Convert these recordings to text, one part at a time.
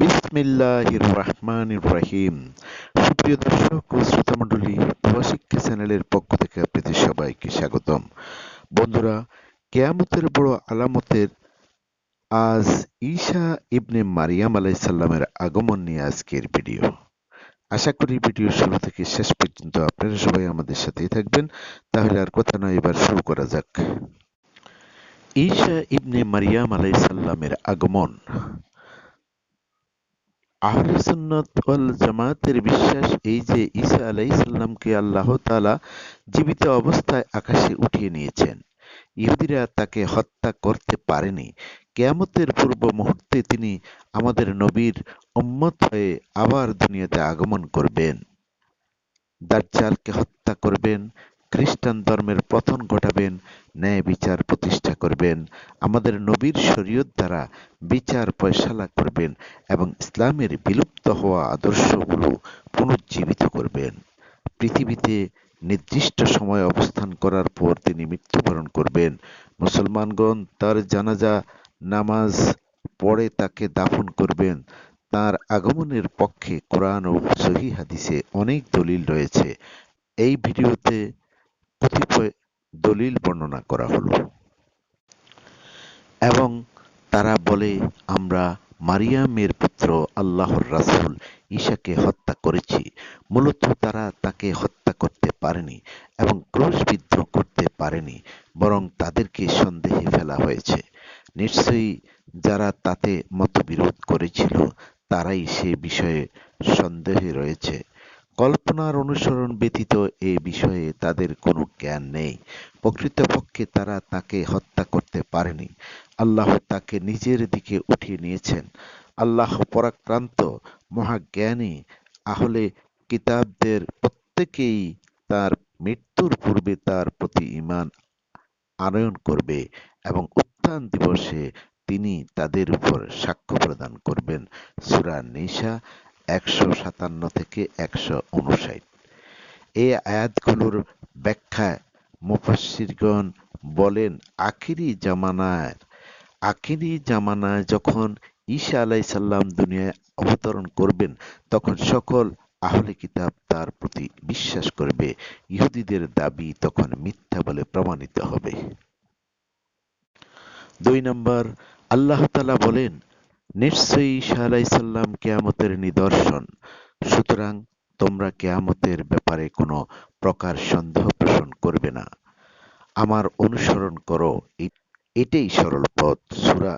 বিসমিল্লাহির রহমানির রহিম সুপ্রিয় দর্শক ও চ্যানেলের পক্ষ থেকে আপনাদের সবাইকে স্বাগতম। বন্ধুরা, কেয়ামতের বড় আলামতের আজ ঈশা ইবনে মারিয়াম আলাইসাল্লামের আগমন নিয়ে আজকের ভিডিও। আশা করি ভিডিও শুরু থেকে শেষ পর্যন্ত আপনারা সবাই আমাদের সাথেই থাকবেন। তাহলে আর কথা নয়, এবার শুরু করা যাক। ঈশা ইবনে মারিয়াম আলাইসাল্লামের আগমন। আহলে সুন্নত ওয়াল জামাতের বিশ্বাস এই যে ঈসা আলাইসাল্লামকে আল্লাহ তাআলা জীবিত অবস্থায় আকাশে উঠিয়ে নিয়েছেন। ইহুদিরা তাকে হত্যা করতে পারেনি। কেয়ামতের পূর্ব মুহূর্তে তিনি আমাদের নবীর উম্মত হয়ে আবার দুনিয়াতে আগমন করবেন। দাজ্জালকে হত্যা করবেন খ্রিস্টান ধর্মের পতন ঘটাবেন, ন্যায় বিচার প্রতিষ্ঠা করবেন, আমাদের নবীর শরীয়ত দ্বারা বিচার ফয়সালা করবেন এবং ইসলামের বিলুপ্ত হওয়া আদর্শগুলো পুনর্জীবিত করবেন। পৃথিবীতে নির্দিষ্ট সময় অবস্থান করার পর তিনি মৃত্যুবরণ করবেন। মুসলমানগণ তার জানাজা, নামাজ পড়ে তাকে দাফন করবেন। তার আগমনের পক্ষে কোরআন ও সহি হাদিসে অনেক দলিল রয়েছে। এই ভিডিওতে কতিপয় দলিল বর্ণনা করা হলো। এবং তারা বলে, আমরা মারিয়ামের পুত্র আল্লাহর রাসুল ঈশাকে হত্যা করেছি। মূলত তারা তাকে হত্যা করতে পারেনি এবং ক্রোশবিদ্ধ করতে পারেনি, বরং তাদেরকে সন্দেহে ফেলা হয়েছে। নিশ্চয়ই যারা তাতে মতবিরোধ করেছিল, তারাই সে বিষয়ে সন্দেহে রয়েছে। কল্পনার অনুসরণ ব্যতীত এ বিষয়ে তাদের কোনো জ্ঞান নেই। প্রকৃতপক্ষে তারা তাকে হত্যা করতে পারেনি। আল্লাহ তাকে নিজের দিকে উঠিয়ে নিয়েছেন। আল্লাহ পরাক্রান্ত, মহাজ্ঞানী, আহলে কিতাবদের প্রত্যেকেই তার মৃত্যুর পূর্বে তার প্রতি ইমান আনয়ন করবে এবং উত্থান দিবসে তিনি তাদের উপর সাক্ষ্য প্রদান করবেন। সুরা নিশা একশো সাতান্ন থেকে একশো উনষাট। এই আয়াতগুলোর ব্যাখ্যায় মুফাসসিরগণ বলেন, আখিরি জামানার আখিরি জামানায় যখন ঈসা আলাইসাল্লাম দুনিয়ায় অবতরণ করবেন, তখন সকল আহলে কিতাব তার প্রতি বিশ্বাস করবে। ইহুদিদের দাবি তখন মিথ্যা বলে প্রমাণিত হবে। দুই নম্বর, আল্লাহ তালা বলেন নিশ্চয়ই ঈসা আলাইসাল্লাম কেয়ামতের নিদর্শন। সুতরাং তোমরা কেয়ামতের ব্যাপারে কোনো প্রকার সন্দেহ পোষণ করবে না। আমার অনুসরণ করো এটাই সরল পথ। সুরা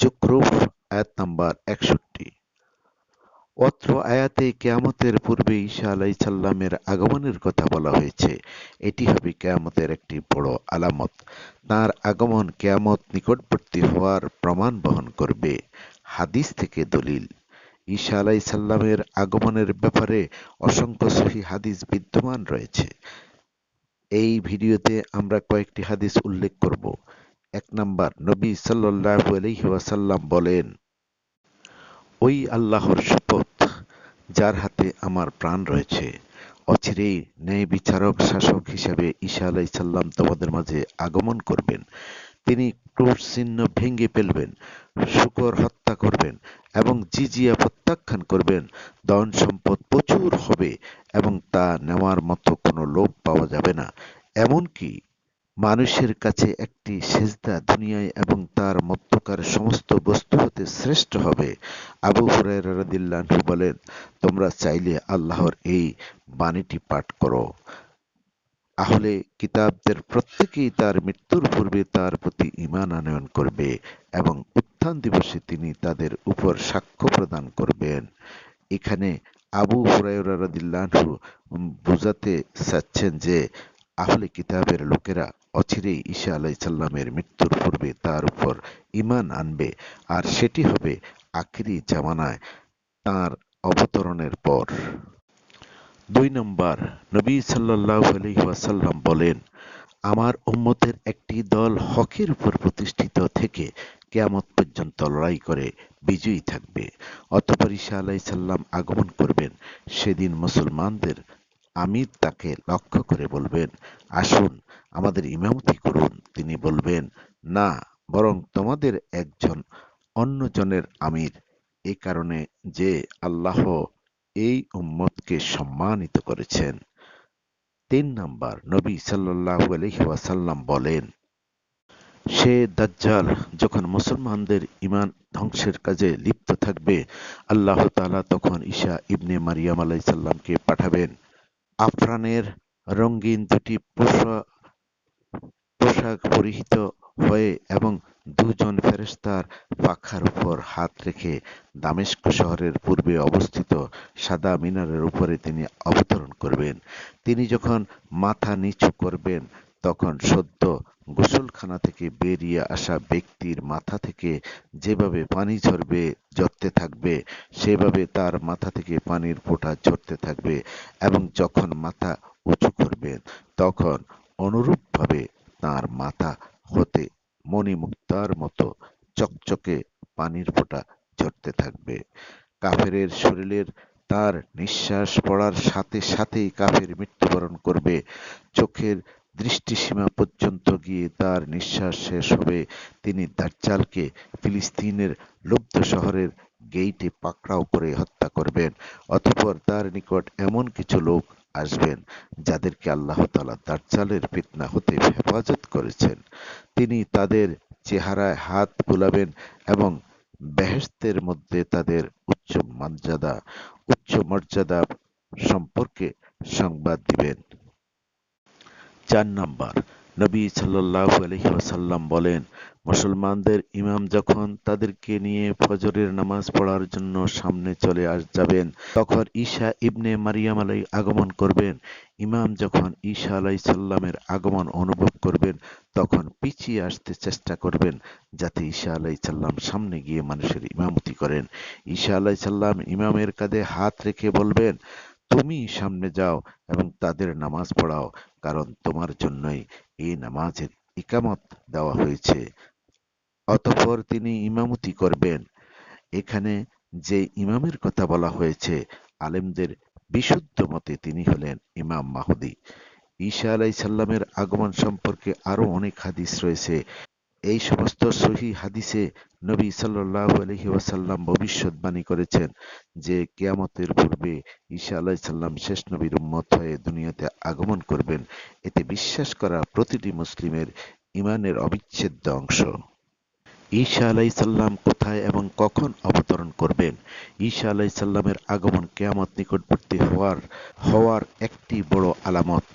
জুকরুফ আয়াত নাম্বার একষট্টি। অত্র আয়াতে কেয়ামতের পূর্বে ঈসা আলাইসাল্লামের আগমনের কথা বলা হয়েছে। এটি হবে কেয়ামতের একটি বড় আলামত। তার আগমন কেয়ামত নিকটবর্তী হওয়ার প্রমাণ বহন করবে। হাদিস থেকে দলিল, ঈসা আলাইসাল্লামের আগমনের ব্যাপারে অসংখ্য সহি হাদিস বিদ্যমান রয়েছে। এই ভিডিওতে আমরা কয়েকটি হাদিস উল্লেখ করব। এক নাম্বার, নবী সাল্লাল্লাহু আলাইহি ওয়াসাল্লাম বলেন ওই আল্লাহর শপথ, যার হাতে আমার প্রাণ রয়েছে। অচিরেই ন্যায় বিচারক, শাসক হিসাবে ঈশা আলাইসাল্লাম তোমাদের মাঝে আগমন করবেন। তিনি ক্রুশ চিহ্ন ভেঙে ফেলবেন, শুকর হত্যা করবেন এবং জিজিয়া প্রত্যাখ্যান করবেন। ধন সম্পদ প্রচুর হবে এবং তা নেওয়ার মতো কোনো লোভ পাওয়া যাবে না। এমনকি মানুষের কাছে একটি সেজদা দুনিয়ায় এবং তার মধ্যকার সমস্ত বস্তু হতে শ্রেষ্ঠ হবে। আবু হুরায়রা রাদিয়াল্লাহু বলেন, তোমরা চাইলে আল্লাহর এই বাণীটি পাঠ করো। আহলে কিতাবদের প্রত্যেকেই তার মৃত্যুর পূর্বে তার প্রতি ইমান আনয়ন করবে এবং উত্থান দিবসে তিনি তাদের উপর সাক্ষ্য প্রদান করবেন। এখানে আবু হুরায়রা রাদিয়াল্লাহু বোঝাতে চাচ্ছেন যে আহলে কিতাবের লোকেরা অচিরেই ঈশা আলাইসাল্লামের মৃত্যুর পূর্বে তার উপর ইমান আনবে, আর সেটি হবে আখিরি জামানায় তার অবতরণের পর। দুই নম্বর, নবী সাল্লাহ আলহিহাসাল্লাম বলেন, আমার উম্মতের একটি দল হকের উপর প্রতিষ্ঠিত থেকে কেয়ামত পর্যন্ত লড়াই করে বিজয়ী থাকবে। অতপর ঈশা আলাইসাল্লাম আগমন করবেন। সেদিন মুসলমানদের আমির তাকে লক্ষ্য করে বলবেন, আসুন, আমাদের ইমামতি করুন। তিনি বলবেন, না, বরং তোমাদের একজন অন্যজনের আমির। এ কারণে যে আল্লাহ এই উম্মতকে সম্মানিত করেছেন। তিন নাম্বার, নবী সাল্লাল্লাহু আলাইহি ওয়াসাল্লাম বলেন, সে দাজ্জাল যখন মুসলমানদের ইমান ধ্বংসের কাজে লিপ্ত থাকবে, আল্লাহ তাআলা তখন ঈশা ইবনে মারিয়াম আলাইসাল্লামকে পাঠাবেন। আফরানের রঙিন দুটি পোশাক পরিহিত হয়ে এবং দুজন ফেরেস্তার পাখার উপর হাত রেখে দামেস্ক শহরের পূর্বে অবস্থিত সাদা মিনারের উপরে তিনি অবতরণ করবেন। তিনি যখন মাথা নিচু করবেন তখন সদ্য গোসলখানা থেকে বেরিয়ে আসা ব্যক্তির মাথা থেকে যেভাবে পানি ঝরবে, ঝরতে থাকবে, সেভাবে তার মাথা থেকে পানির ফোঁটা ঝরতে থাকবে এবং যখন মাথা উঁচু করবেন তখন অনুরূপভাবে তার মাথা হতে মণিমুক্তার মতো চকচকে পানির ফোঁটা ঝরতে থাকবে। কাফেরের শরীরের তার নিঃশ্বাস পড়ার সাথে সাথেই কাফের মৃত্যুবরণ করবে। চোখের দৃষ্টিসীমা পর্যন্ত গিয়ে তার নিঃশ্বাস শেষ হবে। তিনি দাজ্জালকে ফিলিস্তিনের লুব্ধ শহরের গেইটে পাকড়াও করে হত্যা করবেন, অতঃপর তার নিকট এমন কিছু লোক আসবেন যাদেরকে আল্লাহ তালা দাজ্জালের ফিতনা হতে হেফাজত করেছেন। তিনি তাদের চেহারায় হাত বুলাবেন এবং বেহেশতের মধ্যে তাদের উচ্চ মর্যাদা উচ্চ মর্যাদা সম্পর্কে সংবাদ দিবেন। চার নাম্বার। নবী সাল্লাল্লাহু আলাইহি ওয়াসাল্লাম বলেন, মুসলমানদের ইমাম যখন তাদেরকে নিয়ে ফজরের নামাজ পড়ার জন্য সামনে চলে আস, যাবেন, তখন ঈশা ইবনে মারিয়াম আলাই আগমন করবেন। ইমাম যখন ঈশা আলাই সাল্লামের আগমন অনুভব করবেন, তখন পিছিয়ে আসতে চেষ্টা করবেন, যাতে ঈশা আলাই সাল্লাম সামনে গিয়ে মানুষের ইমামতি করেন। ঈশা আলাই সাল্লাম ইমামের কাঁধে হাত রেখে বলবেন তুমি সামনে যাও এবং তাদের নামাজ পড়াও, কারণ তোমার জন্যই এই নামাজের ইকামত দেওয়া হয়েছে। অতঃপর তিনি ইমামতি করবেন। এখানে যে ইমামের কথা বলা হয়েছে, আলেমদের বিশুদ্ধ মতে তিনি হলেন ইমাম মাহুদি। ঈশা আলাই সাল্লামের আগমন সম্পর্কে আরও অনেক হাদিস রয়েছে। এই সমস্ত সহি হাদিসে নবী সাল্লাল্লাহু আলাইহি ওয়াসাল্লাম ভবিষ্যৎবাণী করেছেন যে কিয়ামতের পূর্বে ঈসা আলাইহিস সালাম শেষ নবীর উম্মত হয়ে দুনিয়াতে আগমন করবেন। এতে বিশ্বাস করা প্রতিটি মুসলিমের ইমানের অবিচ্ছেদ্য অংশ। ঈশা আলাইহিস সালাম কোথায় এবং কখন অবতরণ করবেন? ঈশা আলাইহিস সালামের আগমন কেয়ামত নিকটবর্তী হওয়ার হওয়ার একটি বড় আলামত।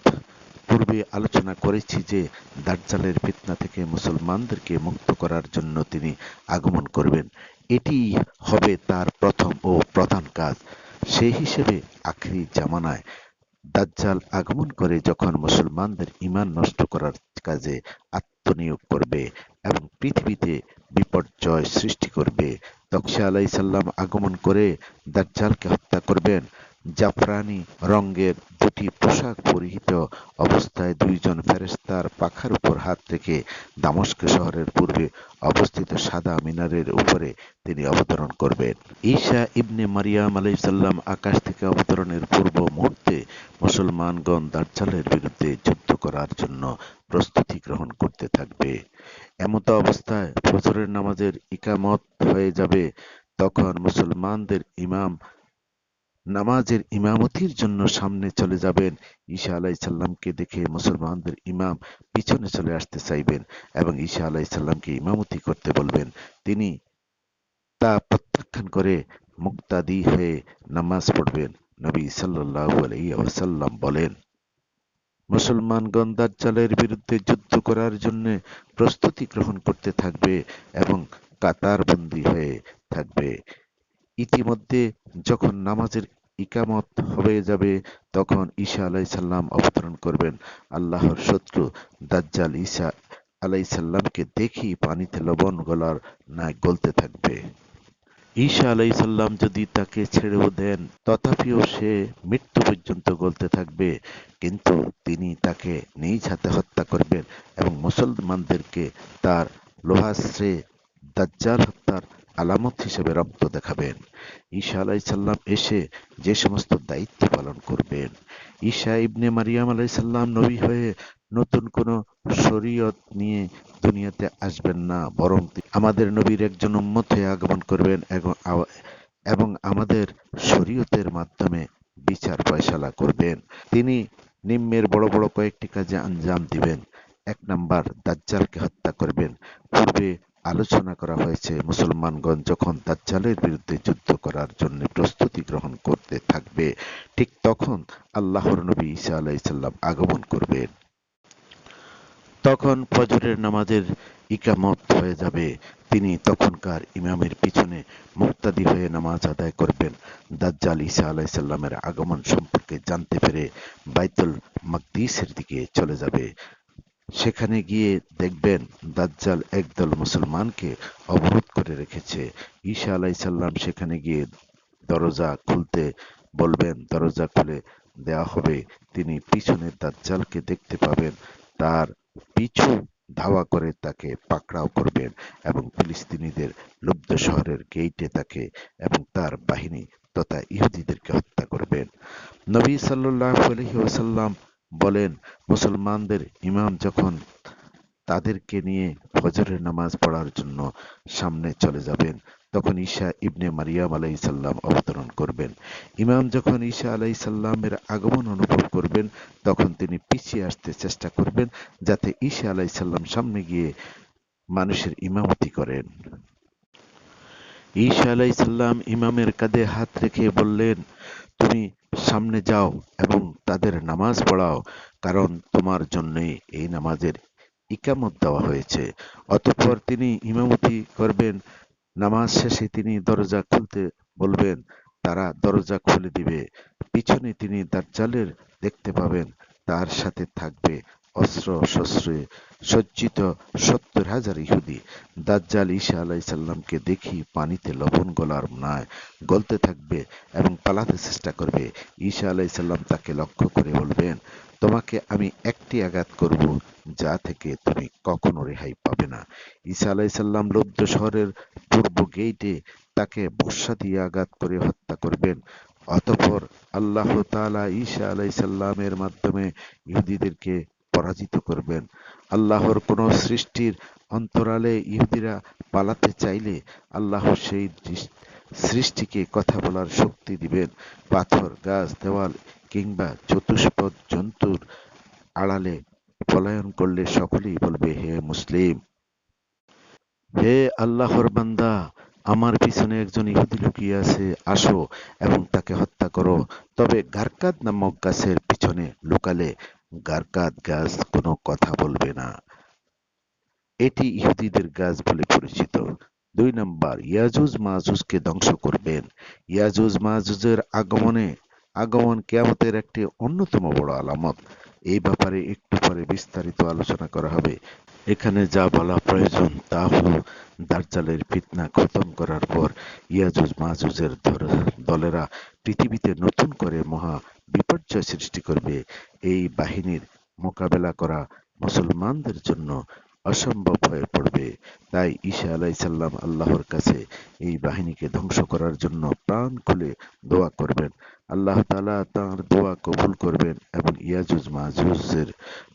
পূর্বে আলোচনা করেছি যে দাজ্জালের ফিতনা থেকে মুসলমানদেরকে মুক্ত করার জন্য তিনি আগমন করবেন। এটি হবে তার প্রথম ও প্রধান কাজ। সেই হিসেবে আখরি জামানায় দাজ্জাল আগমন করে যখন মুসলমানদের ইমান নষ্ট করার কাজে আত্মনিয়োগ করবে এবং পৃথিবীতে বিপর্যয় সৃষ্টি করবে তখন আলাই সাল্লাম আগমন করে দাজ্জালকে হত্যা করবেন। জাফরানি রঙের দুটি পোশাক পরিহিত অবস্থায় দুইজন ফেরেশতার পাখার উপর হাত রেখে দামস্ক শহরের পূর্বে অবস্থিত সাদা মিনারের উপরে তিনি অবতরণ করবেন। ঈসা ইবনে মারিয়াম আলাইসাল্লাম আকাশ থেকে অবতরণের পূর্ব মুহূর্তে মুসলমানগণ দাজ্জালের বিরুদ্ধে যুদ্ধ করার জন্য প্রস্তুতি গ্রহণ করতে থাকবে। এমতো অবস্থায় ফজরের নামাজের ইকামত হয়ে যাবে, তখন মুসলমানদের ইমাম নামাজের ইমামতির জন্য সামনে চলে যাবেন। ঈশা আলাই সাল্লামকে দেখে মুসলমানদের ইমাম পিছনে চলে আসতে চাইবেন এবং ঈসা আলাই সাল্লামকে ইমামতি করতে বলবেন। তিনি তা প্রত্যাখ্যান করে মুক্তাদি হয়ে নামাজ পড়বেন। নবী সাল্লাল্লাহু আলাইহি ওয়াসাল্লাম বলেন মুসলমানগণ দাজ্জালের বিরুদ্ধে যুদ্ধ করার জন্য প্রস্তুতি গ্রহণ করতে থাকবে এবং কাতারবন্দি হয়ে থাকবে। ইতিমধ্যে যখন নামাজের ইকামত হয়ে যাবে, তখন ঈসা আলাইসাল্লাম অবতরণ করবেন। আল্লাহর শত্রু দাজ্জাল ঈসা আলাইসাল্লামকে দেখি পানিতে লবণ গলার না গলতে থাকবে। ঈসা আলাইসাল্লাম যদি তাকে ছেড়েও দেন, তথাপিও সে মৃত্যু পর্যন্ত গলতে থাকবে। কিন্তু তিনি তাকে নিজ হাতে হত্যা করবেন এবং মুসলমানদেরকে তার লোহাশ্রে দাজ্জাল হত্যার আলামত হিসেবে রক্ত দেখাবেন। ঈশা আলাইসাল্লাম এসে যে সমস্ত দায়িত্ব পালন করবেন। ঈশা ইবনে মারিয়াম আলাইসাল্লাম নবী হয়ে নতুন কোন শরীয়ত নিয়ে দুনিয়াতে আসবেন না, বরং আমাদের নবীর একজন উম্মত হয়ে আগমন করবেন এবং- এবং আমাদের শরীয়তের মাধ্যমে বিচার ফয়সালা করবেন। তিনি নিম্নের বড় বড় কয়েকটি কাজে আঞ্জাম দিবেন। এক নাম্বার, দাজ্জালকে হত্যা করবেন। পূর্বে আলোচনা করা হয়েছে। মুসলমানগণ যখন দাজ্জালের বিরুদ্ধে যুদ্ধ করার জন্য প্রস্তুতি গ্রহণ করতে থাকবে, ঠিক তখন আল্লাহর নবী ঈসা আলাইসাল্লাম আগমন করবেন। তখন ফজরের নামাজের ইকামত হয়ে যাবে। তিনি তখনকার ইমামের পিছনে মুক্তাদি হয়ে নামাজ আদায় করবেন। দাজ্জাল ঈসা আলাইসাল্লামের আগমন সম্পর্কে জানতে পেরে বাইতুল মাকদিসের দিকে চলে যাবে। সেখানে গিয়ে দেখবেন দাজ্জাল একদল মুসলমানকে অবরোধ করে রেখেছে। ঈসা আলাইসাল্লাম সেখানে গিয়ে দরজা খুলতে বলবেন, দরজা খুলে দেওয়া হবে। তিনি পিছনে দাজ্জালকে দেখতে পাবেন, তার পিছু ধাওয়া করে তাকে পাকড়াও করবেন এবং ফিলিস্তিনিদের লুব্ধ শহরের গেইটে তাকে এবং তার বাহিনী তথা ইহুদিদেরকে হত্যা করবেন। নবী সাল্লাহ আলহি ওসাল্লাম বলেন, মুসলমানদের ইমাম যখন তাদেরকে নিয়ে ফজরের নামাজ পড়ার জন্য সামনে চলে যাবেন, তখন ঈশা ইবনে মারিয়াম আলাইসাল্লাম অবতরণ করবেন। ইমাম যখন ঈশা আলাইসাল্লামের আগমন অনুভব করবেন, তখন তিনি পিছিয়ে আসতে চেষ্টা করবেন যাতে ঈশা আলাইসাল্লাম সামনে গিয়ে মানুষের ইমামতি করেন। ঈশা আলাইসাল্লাম ইমামের কাঁধে হাত রেখে বললেন, তুমি সামনে যাও এবং তাদের নামাজ পড়াও, কারণ তোমার জন্যই এই নামাজের ইকামত দেওয়া হয়েছে। অতঃপর তিনি ইমামতি করবেন, নামাজ শেষে তিনি দরজা খুলতে বলবেন, তারা দরজা খুলে দিবে। পিছনে তিনি দাজ্জালের দেখতে পাবেন, তার সাথে থাকবে। অস্ত্র শস্ত্রে সজ্জিত সত্তর হাজার ইহুদি। দাজ্জাল ঈশা আলাইসাল্লামকে দেখি পানিতে লবণ গলার নয় গলতে থাকবে এবং পালাতে চেষ্টা করবে। ঈশা আলাইসাল্লাম তাকে লক্ষ্য করে বলবেন, তোমাকে আমি একটি আঘাত করব যা থেকে তুমি কখনো রেহাই পাবে না। ঈসা আলাইসাল্লাম লব্ধ শহরের পূর্ব গেইটে তাকে বর্ষা দিয়ে আঘাত করে হত্যা করবেন। অতঃপর আল্লাহ তাআলা ঈসা আলাইসাল্লামের মাধ্যমে ইহুদিদেরকে পরাজিত করবেন। আল্লাহর কোন সৃষ্টির অন্তরালে ইহুদিরা পালাতে চাইলে আল্লাহ সেই সৃষ্টিকে কথা বলার শক্তি দিবেন। পাথর, গাছ, দেওয়াল কিংবা চতুষ্পদ জন্তুর আড়ালে পলায়ন করলে সকলেই বলবে, হে মুসলিম, হে আল্লাহর বান্দা, আমার পিছনে একজন ইহুদি লুকিয়ে আছে, আসো এবং তাকে হত্যা করো। তবে গারকাদ নামক গাছের পিছনে লুকালে গারকাদ গাছ কোনো কথা বলবে না। এটি ইহুদিদের গাছ বলে পরিচিত। দুই নম্বর, ইয়াজুজ মাজুজকে ধ্বংস করবেন। ইয়াজুজ মাজুজের আগমনে, আগমন কেয়ামতের একটি অন্যতম বড় আলামত। এই ব্যাপারে একটু পরে বিস্তারিত আলোচনা করা হবে। এখানে যা বলা প্রয়োজন তা হল দার্জালের ফিতনা খতম করার পর ইয়াজুজ মাজুজের দলেরা পৃথিবীতে নতুন করে মহা বিপর্যয় সৃষ্টি করবে। এই বাহিনীর মোকাবেলা করা মুসলমানদের জন্য অসম্ভব হয়ে পড়বে। তাই ঈশা আলাইসাল্লাম আল্লাহর কাছে এই বাহিনীকে ধ্বংস করার জন্য প্রাণ খুলে দোয়া করবেন। আল্লাহ তালা তাঁর দোয়া কবুল করবেন এবং ইয়াজুজ মাজুজের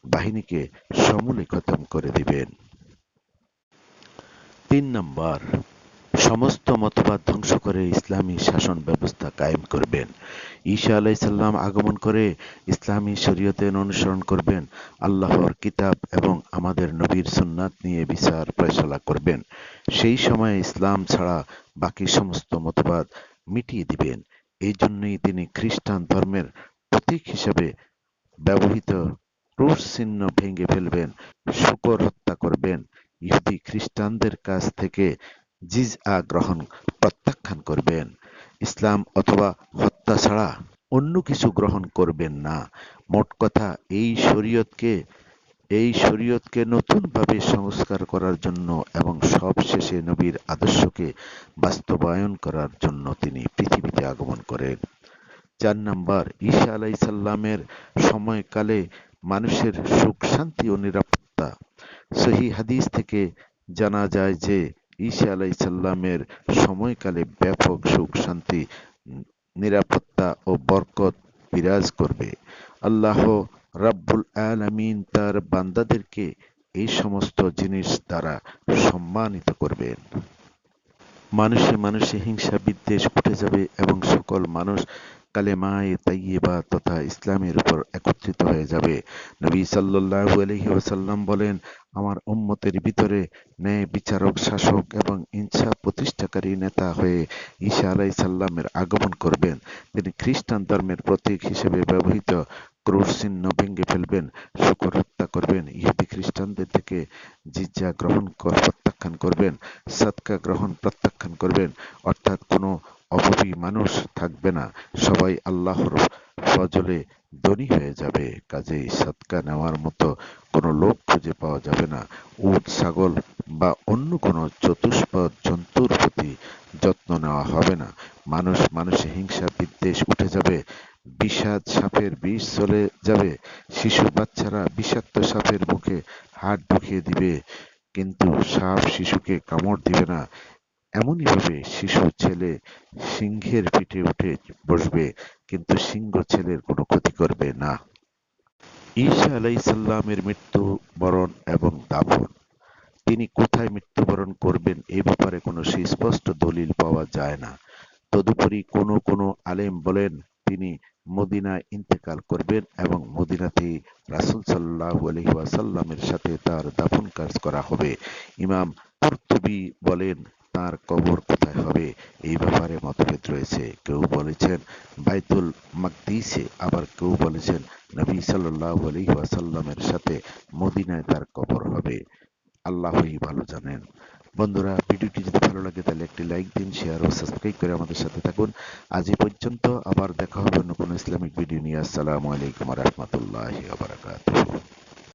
বাহিনীকে সমূলে খতম করে দিবেন। তিন নম্বর সমস্ত মতবাদ ধ্বংস করে ইসলামী শাসন ব্যবস্থা কায়েম করবেন। ঈশা আলাইসাল্লাম আগমন করে ইসলামী শরীয়তের অনুসরণ করবেন। আল্লাহর কিতাব এবং আমাদের নবীর সুন্নাত নিয়ে বিচার ফয়সলা করবেন। সেই সময় ইসলাম ছাড়া বাকি সমস্ত মতবাদ মিটিয়ে দিবেন। এই জন্যই তিনি খ্রিস্টান ধর্মের প্রতীক হিসেবে ব্যবহৃত ক্রুশ চিহ্ন ভেঙে ফেলবেন, শুকর হত্যা করবেন। ইহুদি খ্রিস্টানদের কাছ থেকে জিজআ গ্রহণ, প্রত্যাখ্যান করবেন। ইসলাম অথবা হত্যা ছাড়া অন্য কিছু গ্রহণ করবেন না। মোট কথা, এই শরীয়তকে এই শরীয়তকে নতুনভাবে সংস্কার করার জন্য এবং সবশেষে নবীর আদর্শকে বাস্তবায়ন করার জন্য তিনি পৃথিবীতে আগমন করেন। চার নাম্বার ঈশা আলাইসাল্লামের সময়কালে মানুষের সুখ, শান্তি ও নিরাপত্তা। সহি হাদিস থেকে জানা যায় যে ঈসা আলাইসাল্লামের সময়কালে ব্যাপক সুখ, শান্তি, নিরাপত্তা ও বরকত বিরাজ করবে। আল্লাহ রাব্বুল আলামিন তার বান্দাদেরকে এই সমস্ত জিনিস দ্বারা সম্মানিত করবেন। মানুষে মানুষে হিংসা, বিদ্বেষ উঠে যাবে এবং সকল মানুষ কালেমায়ে তাইয়্যিবা তথা ইসলামের উপর একত্রিত হয়ে যাবে। নবী সাল্লাল্লাহু আলাইহি ওয়াসাল্লাম বলেন আমার উম্মতের ভিতরে ন্যায় বিচারক, শাসক এবং ইনসাফ প্রতিষ্ঠাকারী নেতা হয়ে ঈসা আলাই সাল্লামের আগমন করবেন। তিনি খ্রিস্টান ধর্মের প্রতীক হিসেবে ব্যবহৃত ক্রুশ চিহ্ন ভেঙে ফেলবেন, শুকর হত্যা করবেন, ইহুদি খ্রিস্টানদের থেকে জিজ্জা গ্রহণ প্রত্যাখ্যান করবেন, সাদকা গ্রহণ প্রত্যাখ্যান করবেন। অর্থাৎ কোনো অভাবী মানুষ থাকবে না, সবাই আল্লাহর ফজলে ধনী হয়ে যাবে। কাজেই সাদকা নেওয়ার মতো কোনো লোক খুঁজে পাওয়া যাবে না। উট, ছাগল বা অন্য কোনো চতুষ্পদ জন্তুর প্রতি যত্ন নেওয়া হবে না। মানুষ মানুষে হিংসা বিদ্বেষ উঠে যাবে, বিষাদ সাপের বিষ চলে যাবে, শিশু বাচ্চারা বিষাক্ত সাপের মুখে হাত ঢুকিয়ে দিবে, কিন্তু সাপ শিশুকে কামড় দিবে না। এমনই ভাবে শিশু ছেলে সিংহের পিঠে উঠে বসবে, কিন্তু সিংহ ছেলের কোনো ক্ষতি করবে না। ঈসা আলাইসাল্লামের মৃত্যু বরণ এবং দাফন। তিনি কোথায় মৃত্যুবরণ করবেন এ ব্যাপারে কোনো সুস্পষ্ট দলিল পাওয়া যায় না। তদুপরি কোনো কোনো আলেম বলেন, তিনি মদিনায় ইন্তেকাল করবেন এবং মদিনাতে রাসূল সাল্লাল্লাহু আলাইহি ওয়াসাল্লামের সাথে তার দাফন কাজ করা হবে। ইমাম কুরতুবী বলেন তার কবর কোথায় হবে? এই ব্যাপারে মতভেদ রয়েছে। কেউ বলেছেন বাইতুল মাকদিসে, আবার কেউ বলেছেন নবী সাল্লাল্লাহু আলাইহি ওয়াসাল্লামের সাথে মদিনায় তার কবর হবে। আল্লাহই ভালো জানেন। বন্ধুরা, ভিডিওটি যদি ভালো লাগে তাহলে একটি লাইক দিন, শেয়ার ও সাবস্ক্রাইব করে আমাদের সাথে থাকুন। আজ এই পর্যন্ত আবার দেখা হবে অন্য কোনো ইসলামিক ভিডিও নিয়ে। আসসালামু আলাইকুম রহমতুল্লাহ